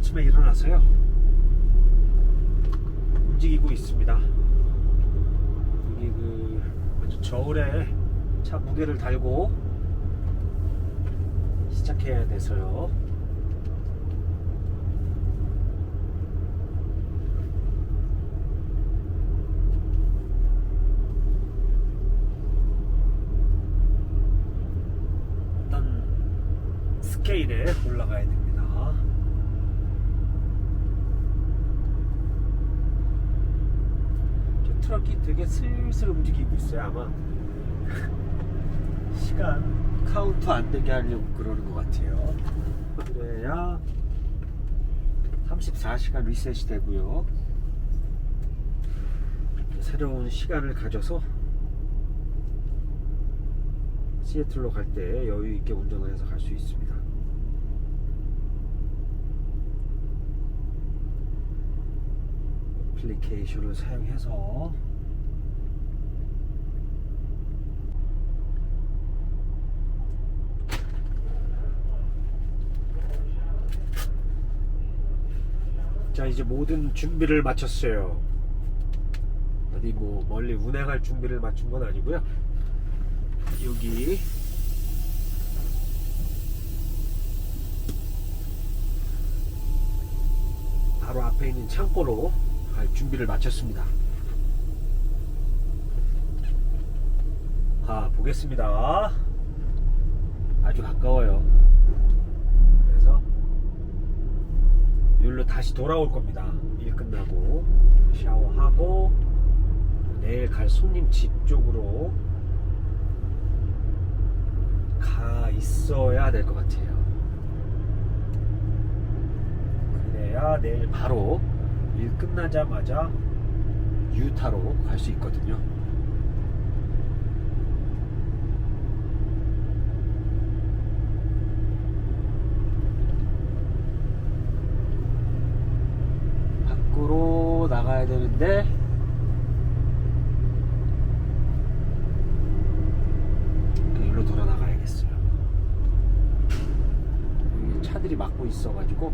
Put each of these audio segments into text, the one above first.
아침에 일어나서요 움직이고 있습니다. 여기 그 아주 저울에 차 무게를 달고 시작해야 돼서요. 어떤 스케일에 올라가야 됩니다. 저 트럭이 되게 슬슬 움직이고 있어요. 아마 시간 카운트 안 되게 하려고 그러는 것 같아요. 그래야 34시간 리셋이 되고요. 새로운 시간을 가져서 시애틀로 갈 때 여유 있게 운전을 해서 갈 수 있습니다. 애플리케이션을 사용해서 자 이제 모든 준비를 마쳤어요. 어디 뭐 멀리 운행할 준비를 마친 건 아니고요. 여기 바로 앞에 있는 창고로 갈 준비를 마쳤습니다. 가 보겠습니다. 아주 가까워요. 그래서 여기로 다시 돌아올 겁니다. 일 끝나고 샤워하고 내일 갈 손님 집 쪽으로 가 있어야 될 것 같아요. 그래야 내일 바로 일 끝나자마자 유타로 갈 수 있거든요. 밖으로 나가야 되는데 여기로 돌아 나가야겠어요. 차들이 막고 있어가지고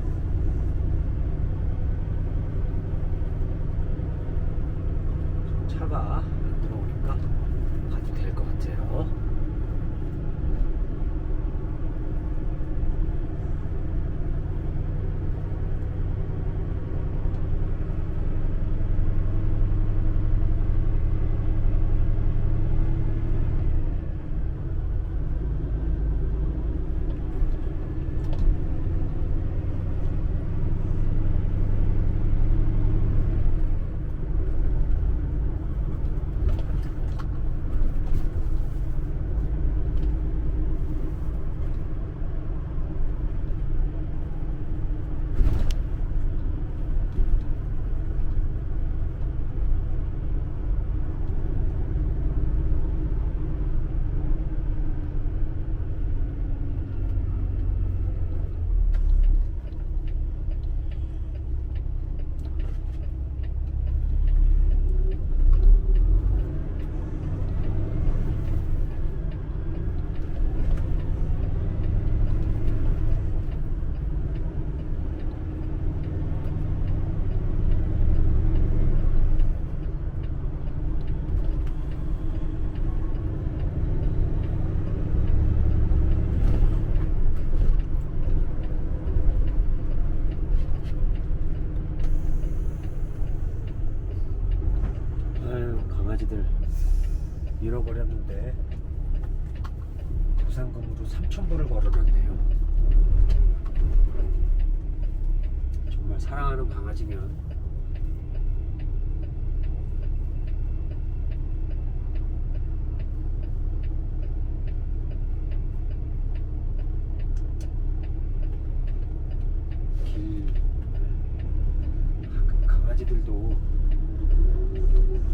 가끔 강아지들도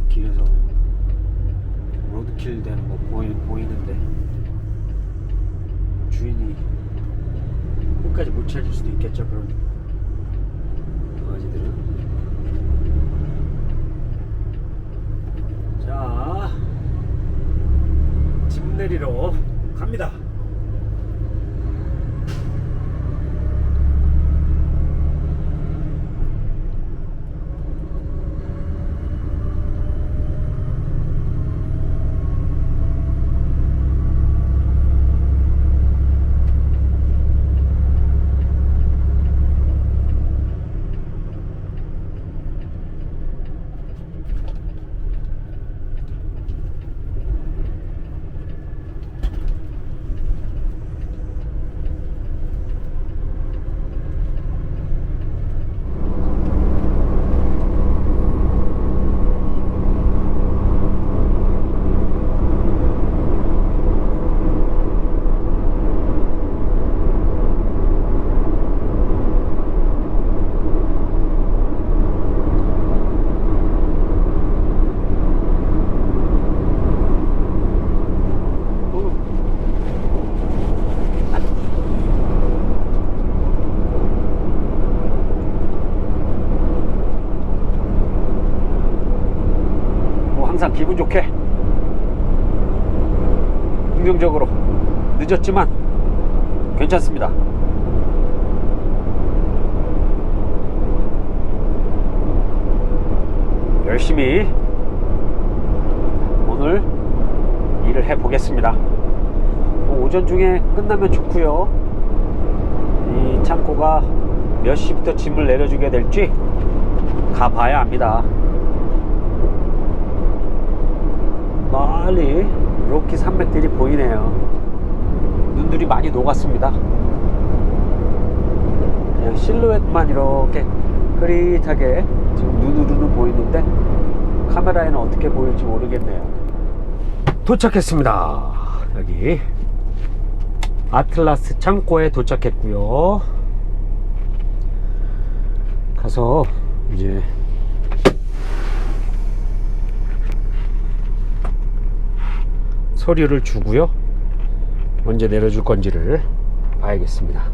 길에서 로드킬 되는 거 보이, 보이는데 주인이 끝까지 못 찾을 수도 있겠죠 그런 강아지들은 자짐 내리러 갑니다 항상 기분 좋게 긍정적으로 늦었지만 괜찮습니다. 열심히 오늘 일을 해 보겠습니다. 뭐 오전 중에 끝나면 좋고요. 이 창고가 몇 시부터 짐을 내려주게 될지 가봐야 합니다. 멀리 로키 산맥들이 보이네요. 눈들이 많이 녹았습니다. 그냥 실루엣만 이렇게 흐릿하게 지금 눈으로는 보이는데 카메라에는 어떻게 보일지 모르겠네요. 도착했습니다. 여기 아틀라스 창고에 도착했고요. 가서 이제 서류를 주고요. 언제 내려줄 건지를 봐야겠습니다.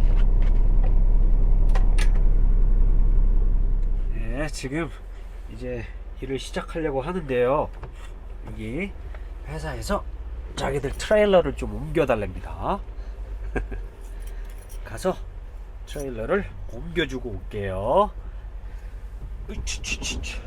네, 지금 이제 일을 시작하려고 하는데요. 여기 회사에서 자기들 트레일러를 좀 옮겨달랍니다. 가서 트레일러를 옮겨주고 올게요. 으치치치치.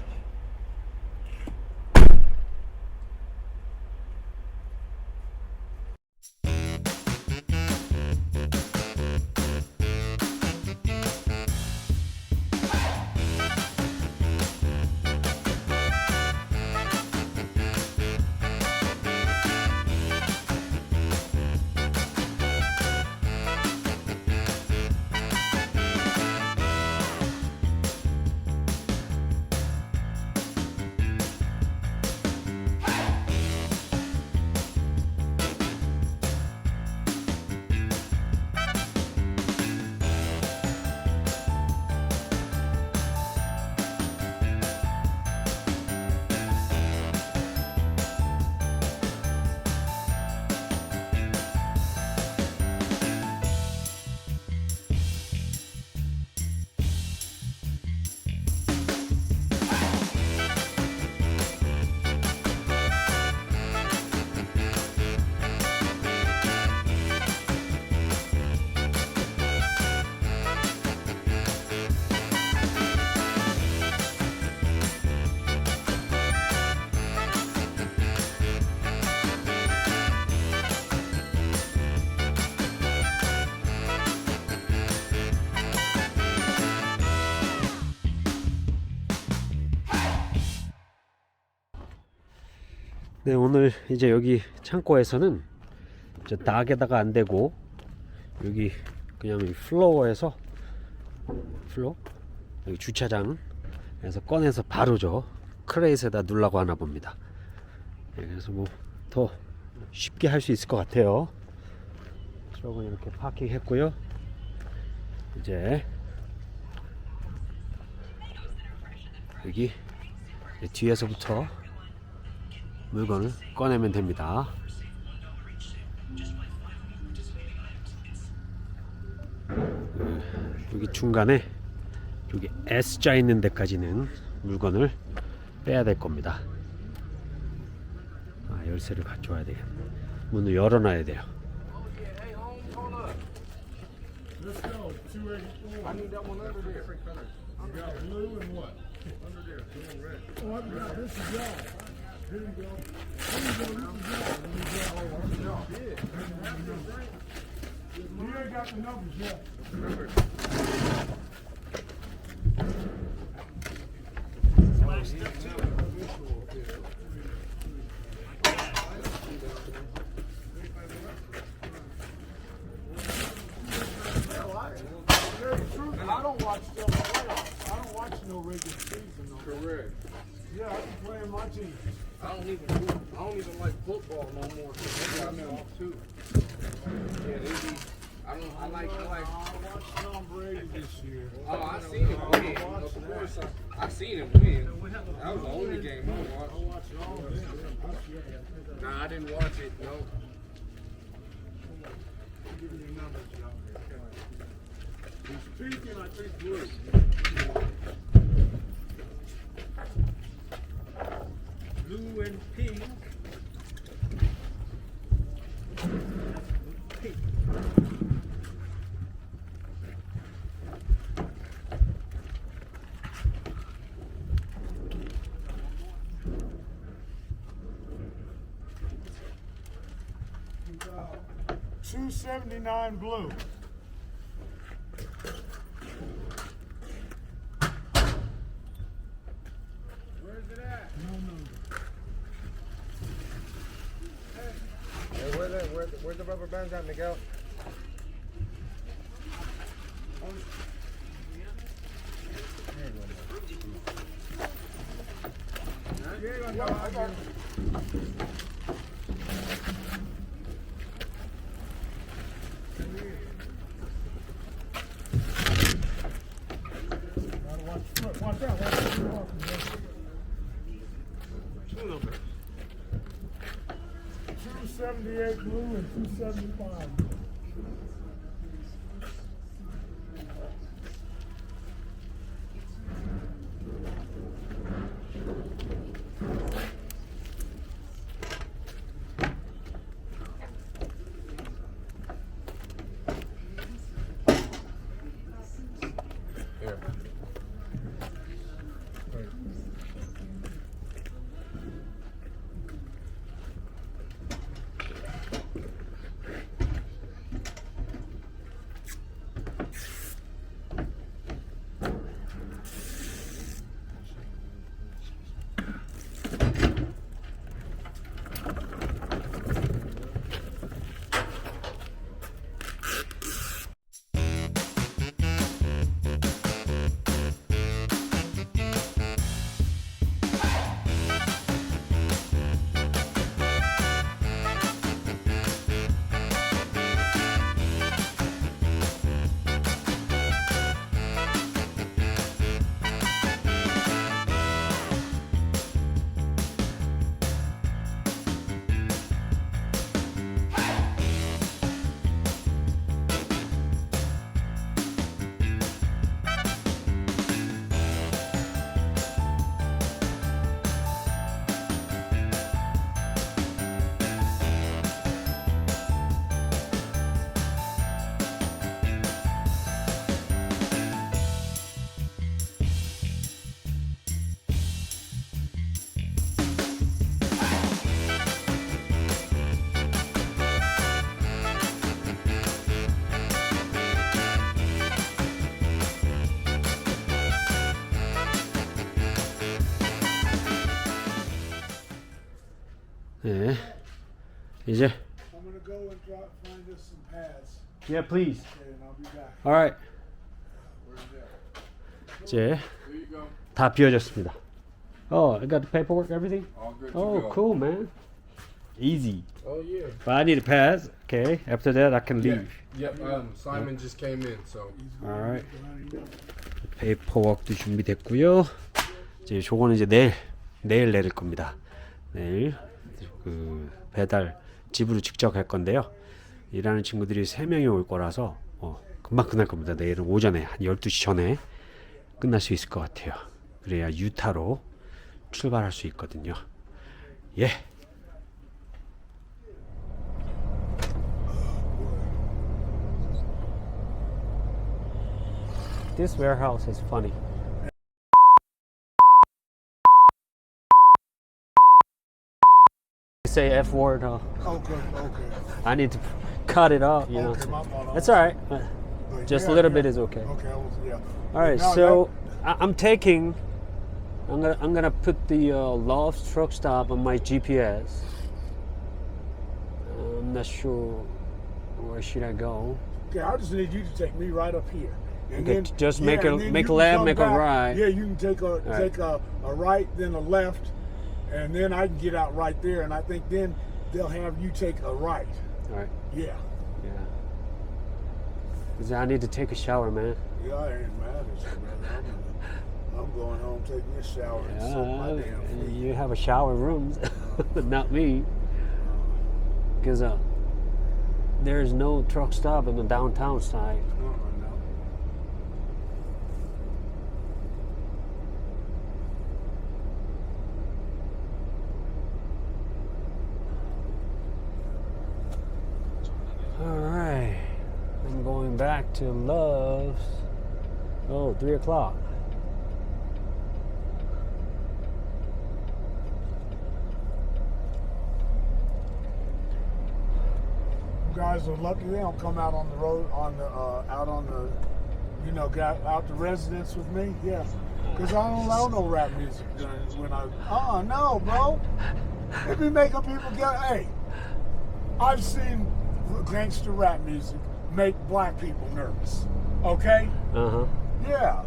네, 오늘 이제 여기 창고에서는 이제 낙에다가 안 되고 여기 그냥 이 플로어에서 플로 여기 주차장에서 꺼내서 바로 저 크레이스에다 눌라고 하나 봅니다. 네, 그래서 뭐 더 쉽게 할 수 있을 것 같아요. 저건 이렇게 파킹했고요. 이제 여기 뒤에서부터 물건을 꺼내면 됩니다. 음, 여기 중간에 여기 S자 있는 데까지는 물건을 빼야 될 겁니다. 아, 열쇠를 가져와야 돼요. 문을 열어놔야 돼요. You ain't got the numbers yet. Last step two. Correct. Yeah, I can play in my team. I don't even I don't even like football no more. They got me off too. Yeah, they be. I don't. I like. I like. I watched Tom Brady this year. Oh, I seen him win. Of course, I, I seen him win. That was the only game I I watched. watched all of them. Nah, I didn't watch it. No. Give me your numbers. He's speaking, I think, blue. Pink. Pink. Two seventy nine blue. Where's it at? Hey, where the, where, the- where's the rubber bands at, Miguel? 78 e 174. 이제 I'm gonna go and try find us some pads. Yeah, please. And I'll be back. All right. Where's that? 이제 There you go. 다 비워졌습니다. Oh, I got the paperwork, everything. All good to Oh, go. cool, man. Easy. Oh, yeah. But I need a pass. Okay. After that, I can Yeah. leave. Yep. Um, Simon just came in, so. All right. 페이퍼워크도 준비됐고요. 이제 저거는 이제 내일 내일 내릴 겁니다. 내일 그 배달 집으로 직접 갈 건데요. 일하는 친구들이 세 명이 올 거라서 어, 금방 끝날 겁니다. 내일은 오전에 한 12시 전에 끝날 수 있을 것 같아요. 그래야 유타로 출발할 수 있거든요. 예. Say F word, huh? Okay, okay. I need to cut it off. you know. Okay, my fault. That's all right. but But Just yeah, a little yeah. bit is okay. Okay, was, yeah. All right, so I, I'm taking. I'm gonna I'm gonna put the uh, truck stop on my GPS. I'm not sure where should I go. Okay, I just need you to take me right up here. And Okay, just make a- make a left, make a right. Yeah, you can take a right. take a, a right, then a left, and then I can get out right there. And I think then they'll have you take a right. All right. Yeah, Yeah. Cause I need to take a shower, man. yeah, I ain't mad at you, man. I'm, I'm going home taking a shower and soak my damn feet. you have a shower room, but not me. Cause uh, there's no truck stop in the downtown side. Uh-uh, no. back to Love's. Oh, three o'clock. You guys are lucky they don't come out on the road on the uh, out on the you know got out the residence with me. Yeah, because I don't allow no rap music when I. Uh, no, bro. It be making people get. Hey, I've seen gangster rap music make black people nervous. Okay. Uh huh. Yeah.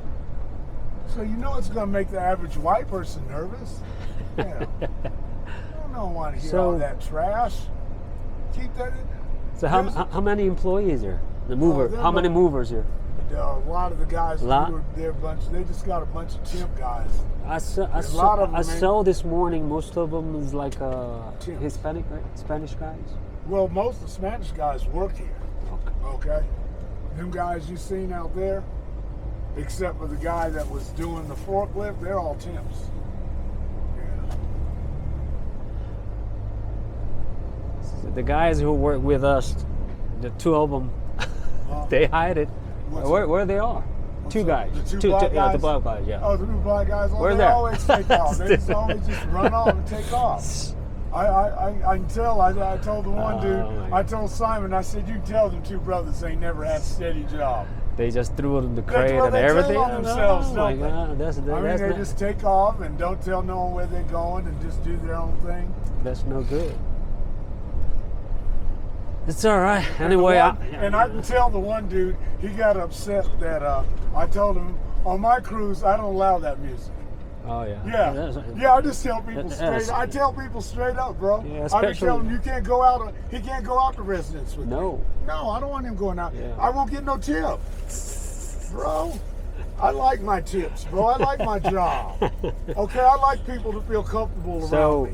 So you know it's gonna make the average white person nervous. Yeah. I don't want to hear all that trash. Keep that in. So how, There's- how many employees here? The mover. there how many are- movers here? A lot of the guys, Lot? who were, they're a bunch. They just got a bunch of temp guys. I saw, I saw, I saw this morning. Most of them is like uh, Hispanic, right? Spanish guys. Well, most of the Spanish guys work here. Okay. Them guys you seen out there, except for the guy that was doing the forklift, they're all temps. Yeah. The guys who work with us, the two of them, Uh, they hide it. Where, where they are? Two guys. The two black Yeah, the guys? black guys. Yeah. Oh, the new black guys. Oh, Where they always take off. They just always just run off and take off. I, I, I, I can tell. I, I told the one Oh, dude. I told Simon. I said, "You tell them two brothers they never had a steady job." They just threw it in the crate and they tell on themselves, oh my? God, that's I mean, that's they not, just take off and don't tell no one where they're going and just do their own thing. that's no good. It's all right. And the Anyway, I, and I can tell the one dude he got upset that uh, I told him on my cruise I don't allow that music. Oh yeah. Yeah, yeah. I just tell people straight. I tell people straight up, bro. Yeah, I be especially- telling him you can't go out. on- He can't go out to residence with me. No. No, I don't want him going out. Yeah. I won't get no tip, bro. I like my tips, bro. I like my job. Okay, I like people to feel comfortable around So, me.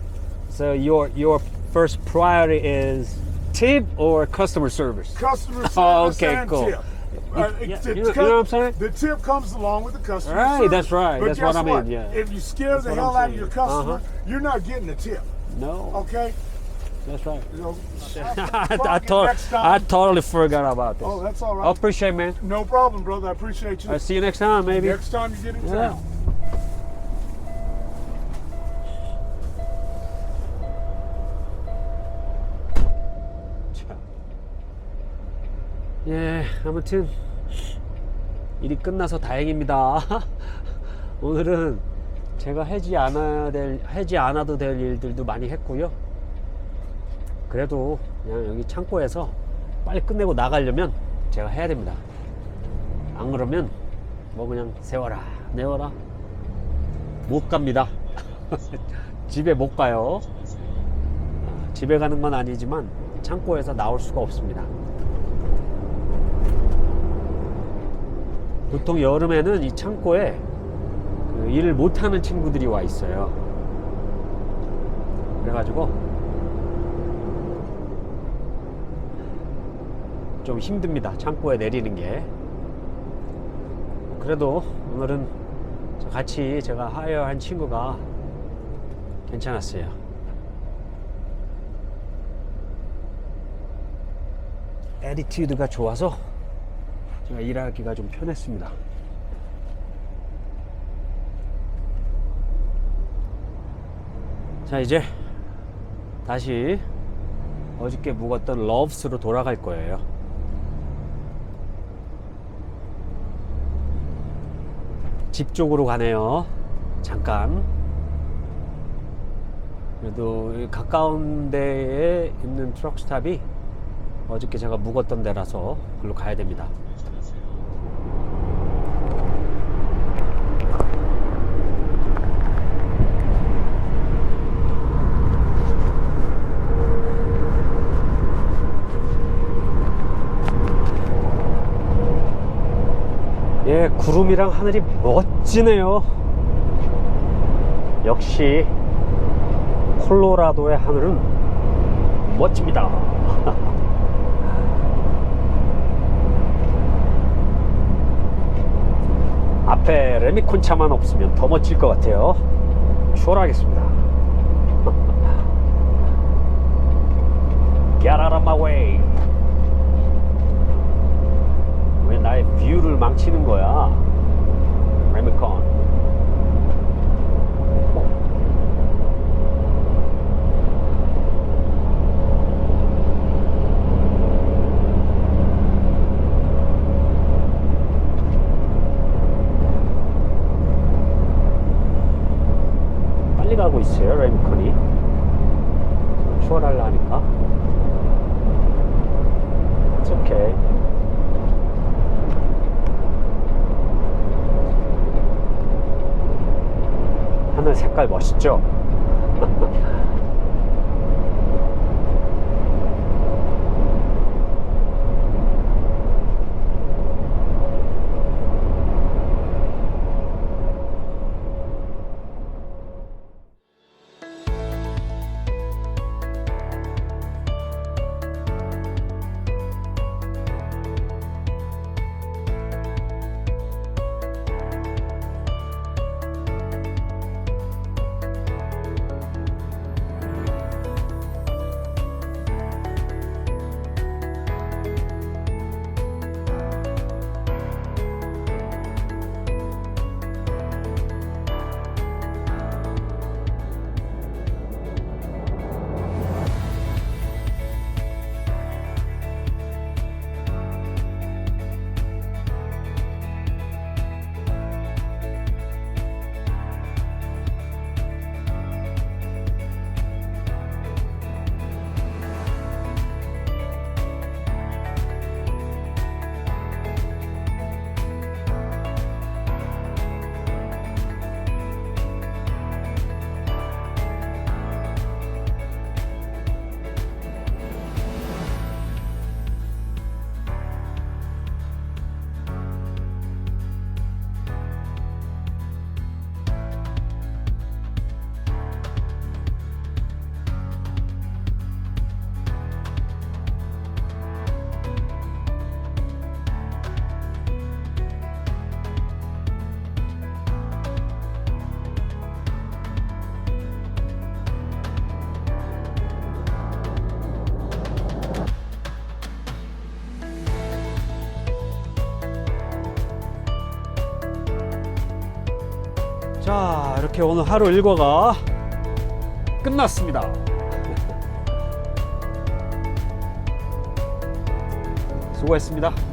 so your your first priority is tip or customer service? Customer oh, service Oh, okay, and cool. tip. You- yeah, it's- you it's know- you know what I'm saying? The tip comes along with the customer Right, service. that's right. But That's what I mean, yeah. If you scare That's the hell out of your customer, Uh-huh. you're not getting a tip. No, Okay? that's right. You know, I, I, to- I totally forgot about this. Oh, that's all right. I appreciate, man. No problem, brother. I appreciate you. I'll see you next time, maybe. Next time you get in Yeah. town. 예, 아무튼 일이 끝나서 다행입니다. 오늘은 제가 하지 않아야 될, 하지 않아도 될 일들도 많이 했고요. 그래도 그냥 여기 창고에서 빨리 끝내고 나가려면 제가 해야 됩니다. 안 그러면 뭐 그냥 세워라, 내워라. 못 갑니다. 집에 못 가요. 아, 집에 가는 건 아니지만 창고에서 나올 수가 없습니다. 보통 여름에는 이 창고에 그 일을 못하는 친구들이 와 있어요. 그래가지고 좀 힘듭니다. 창고에 내리는 게. 그래도 오늘은 같이 제가 하여한 친구가 괜찮았어요. 에디튜드가 좋아서 일하기가 좀 편했습니다. 자 이제 다시 어저께 묵었던 러브스로 돌아갈 거예요. 집 쪽으로 가네요. 잠깐. 그래도 이 가까운 데에 있는 트럭 스탑이 어저께 제가 묵었던 데라서 글로 가야 됩니다. 예, 구름이랑 하늘이 멋지네요. 역시 콜로라도의 하늘은 멋집니다. 앞에 레미콘 차만 없으면 더 멋질 것 같아요. 추월하겠습니다. Get out of my way. 나의 뷰를 망치는 거야. 레미콘. 빨리 가고 있어요, 레미콘이. 추월하려 하니까. It's okay. 하늘 색깔 멋있죠? 이렇게 오늘 하루 일과가 끝났습니다. 수고했습니다.